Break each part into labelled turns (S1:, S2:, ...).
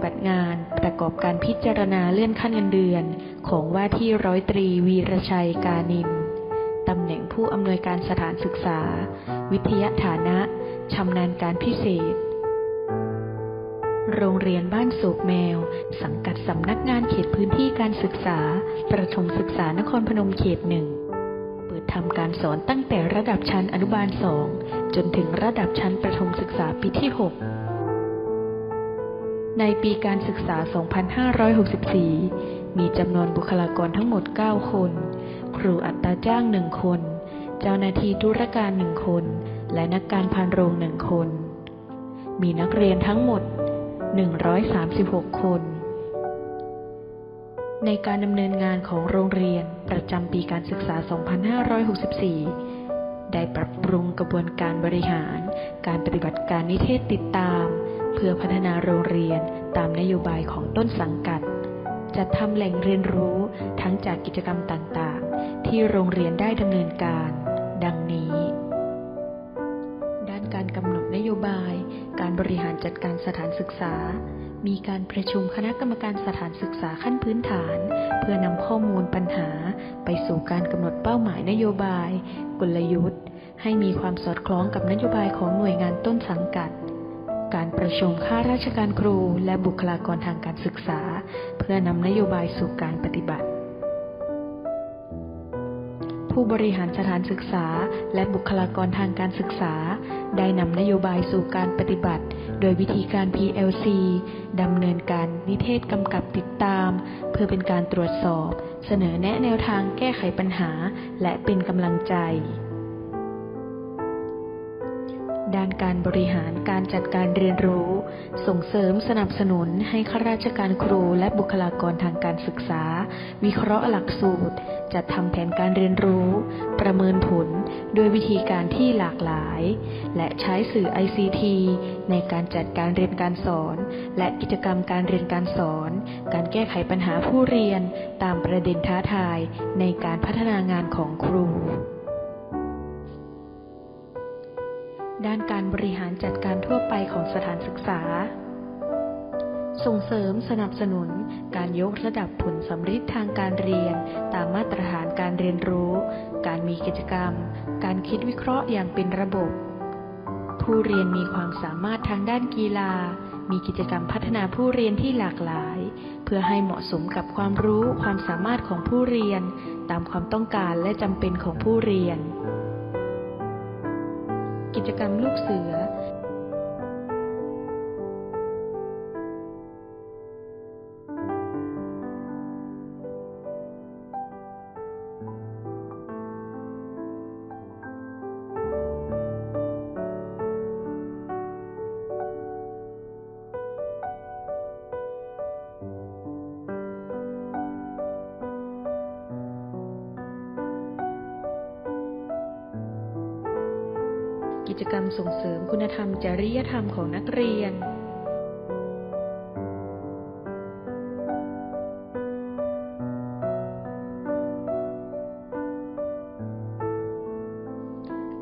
S1: ฏิบัติงานประกอบการพิจารณาเลื่อนขั้นเงินเดือน ของว่าที่ร้อยตรีวีรชัยกานินตำแหน่งผู้อำนวยการสถานศึกษา วิทยาฐานะชำนาญการพิเศษ โรงเรียนบ้านโศกแมว สังกัดสำนักงานเขตพื้นที่การศึกษา ประถมศึกษานครพนมเขตหนึ่ง เปิดทำการสอนตั้งแต่ระดับชั้นอนุบาลสองจนถึงระดับชั้นประถมศึกษาปีที่ 6 ในปีการศึกษา 2564 มีจำนวนบุคลากรทั้งหมด 9 คน ครูอัตราจ้าง 1 คน เจ้าหน้าที่ธุรการ 1 คน และนักการพานโรง 1 คน มีนักเรียนทั้งหมด 136 คน ในการดำเนินงานของโรงเรียนประจำปีการศึกษา 2564 ได้ปรับปรุงกระบวนการบริหาร การปฏิบัติการนิเทศติดตาม เพื่อพัฒนาโรงเรียนตามนโยบายของต้นสังกัด จัดทำแหล่งเรียนรู้ทั้งจากกิจกรรมต่างๆ ที่โรงเรียนได้ดำเนินการ ดังนี้ ด้านการกำหนดนโยบาย การบริหารจัดการสถานศึกษา มีการประชุมคณะกรรมการสถานศึกษาขั้นพื้นฐาน เพื่อนำข้อมูลปัญหา ไปสู่การกำหนดเป้าหมายนโยบาย กลยุทธ์ ให้มีความสอดคล้องกับนโยบายของหน่วยงานต้นสังกัด การประชุมข้าราชการครู และบุคลากรทางการศึกษา เพื่อนำนโยบายสู่การปฏิบัติ ผู้บริหารสถานศึกษา และบุคลากรทางการศึกษา ได้นำนโยบายสู่การปฏิบัติ โดยวิธีการ PLC ดำเนินการนิเทศกำกับติดตาม เพื่อเป็นการตรวจสอบ เสนอแนะแนวทางแก้ไขปัญหา และเป็นกำลังใจ ด้านการบริหารการจัดการเรียนรู้ ส่งเสริมสนับสนุนให้ข้าราชการครูและบุคลากรทางการศึกษา วิเคราะห์หลักสูตร จัดทำแผนการเรียนรู้ ประเมินผลด้วยวิธีการที่หลากหลาย และใช้สื่อ ICT ในการจัดการเรียนการสอน และกิจกรรมการเรียนการสอน การแก้ไขปัญหาผู้เรียน ตามประเด็นท้าทายในการพัฒนางานของครู ด้านการบริหารจัดการทั่วไปของสถานศึกษา ส่งเสริมสนับสนุนการยกระดับผลสำฤทธิ์ทางการเรียน ตามมาตรฐานการเรียนรู้ การมีกิจกรรม การคิดวิเคราะห์อย่างเป็นระบบ ผู้เรียนมีความสามารถทางด้านกีฬา มีกิจกรรมพัฒนาผู้เรียนที่หลากหลาย เพื่อให้เหมาะสมกับความรู้ความสามารถของผู้เรียน ตามความต้องการและจำเป็นของผู้เรียน กิจกรรมลูกเสือ จกรรมส่งเสริมคุณธรรมจริยธรรมของนักเรียน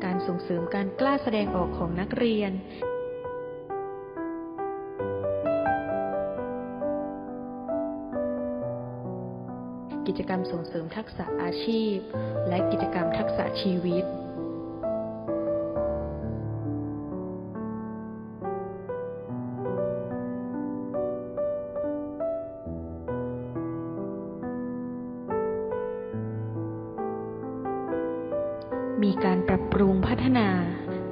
S1: การส่งเสริมการกล้าแสดงออกของนักเรียน กิจกรรมส่งเสริมทักษะอาชีพ และกิจกรรมทักษะชีวิต มีการปรับปรุงพัฒนา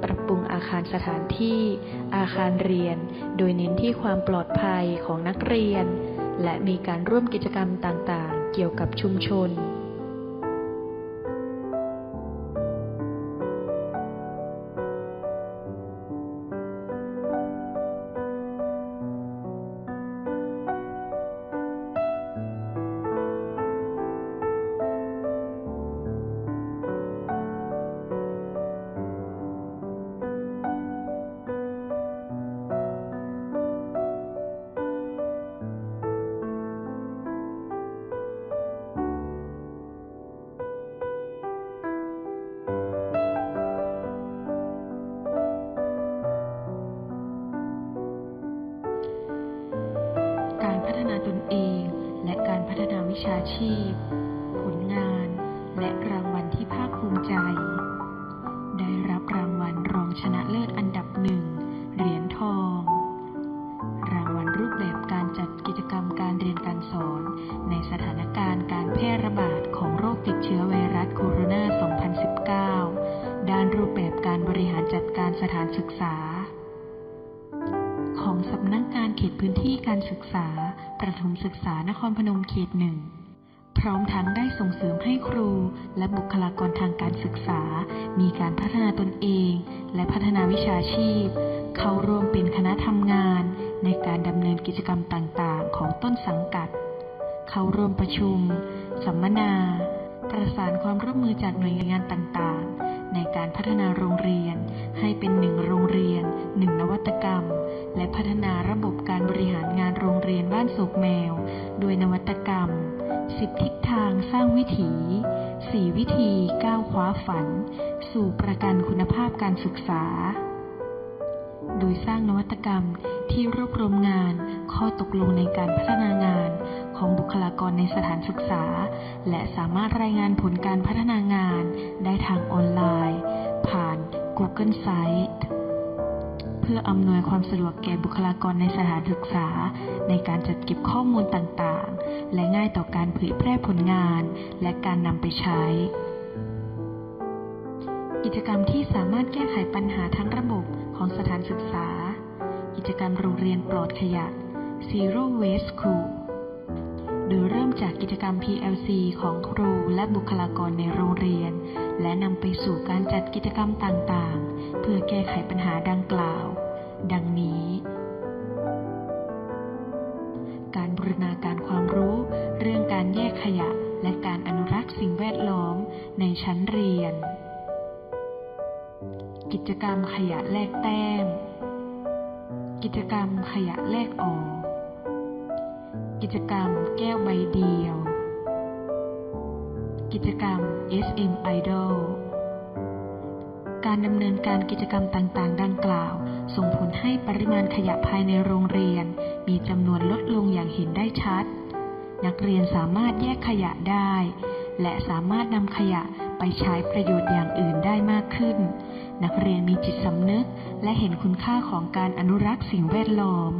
S1: ปรับปรุงอาคารสถานที่ อาคารเรียน โดยเน้นที่ความปลอดภัยของนักเรียน และมีการร่วมกิจกรรมต่างๆ เกี่ยวกับชุมชนาชีพ ผลงาน และรางวัลที่ภาคภูมิใจ ได้รับรางวัลรองชนะเลิศอันดับหนึ่งเหรียญทอง รางวัลรูปแบบการจัดกิจกรรมการเรียนการสอน ในสถานการณ์การแพร่ระบาดของโรคติดเชื้อไวรัสโคโรนา 2019 ด้านรูปแบบการบริหารจัดการสถานศึกษาของสำนักงานเขตพื้นที่การศึกษา ประถมศึกษานครพนมเขตหนึ่ง พร้อมทั้งได้ส่งเสริมให้ครู และบุคลากรทางการศึกษา มีการพัฒนาตนเอง และพัฒนาวิชาชีพ เข้าร่วมเป็นคณะทำงาน ในการดำเนินกิจกรรมต่างๆ ของต้นสังกัด เข้าร่วมประชุม สัมมนา ประสานความร่วมมือจากหน่วยงานต่างๆ ในการพัฒนาโรงเรียน ให้เป็นหนึ่งโรงเรียนหนึ่งนวัตกรรม และพัฒนาระบบการบริหารงานโรงเรียนบ้านโศกแมว โดยนวัตกรรม สิบทิศทางสร้างวิถีสี่วิธีก้าวคว้าฝัน สู่ประกันคุณภาพการศึกษา โดยสร้างนวัตกรรมที่รวบรวมงาน ข้อตกลงในการพัฒนางานของบุคลากรในสถานศึกษา และสามารถรายงานผลการพัฒนางานได้ทางออนไลน์ ผ่าน Google Site พื่ออำนวยความสะดวกแก่บุคลากรในสถานศึกษา ในการจัดเก็บข้อมูลต่างๆ และง่ายต่อการเผยแพร่ผลงาน และการนำไปใช้ กิจกรรมที่สามารถแก้ไขปัญหาทั้งระบบของสถานศึกษา กิจกรรมโรงเรียนปลอดขยะ Zero Waste School โดยเริ่มจากกิจกรรม PLC ของครูและบุคลากรในโรงเรียน และนำไปสู่การจัดกิจกรรมต่างๆ เพื่อแก้ไขปัญหาดังกล่าว ดังนี้ การบูรณาการความรู้ เรื่องการแยกขยะและการอนุรักษ์สิ่งแวดล้อมในชั้นเรียน กิจกรรมขยะแลกแต้ม กิจกรรมขยะแลกออก กิจกรรมแก้วใบเดียว กิจกรรม SM Idol การดำเนินการกิจกรรมต่างๆ ดังกล่าว ส่งผลให้ปริมาณขยะภายในโรงเรียน มีจำนวนลดลงอย่างเห็นได้ชัด นักเรียนสามารถแยกขยะได้ และสามารถนำขยะไปใช้ประโยชน์อย่างอื่นได้มากขึ้น นักเรียนมีจิตสำนึกและเห็นคุณค่าของการอนุรักษ์สิ่งแวดล้อม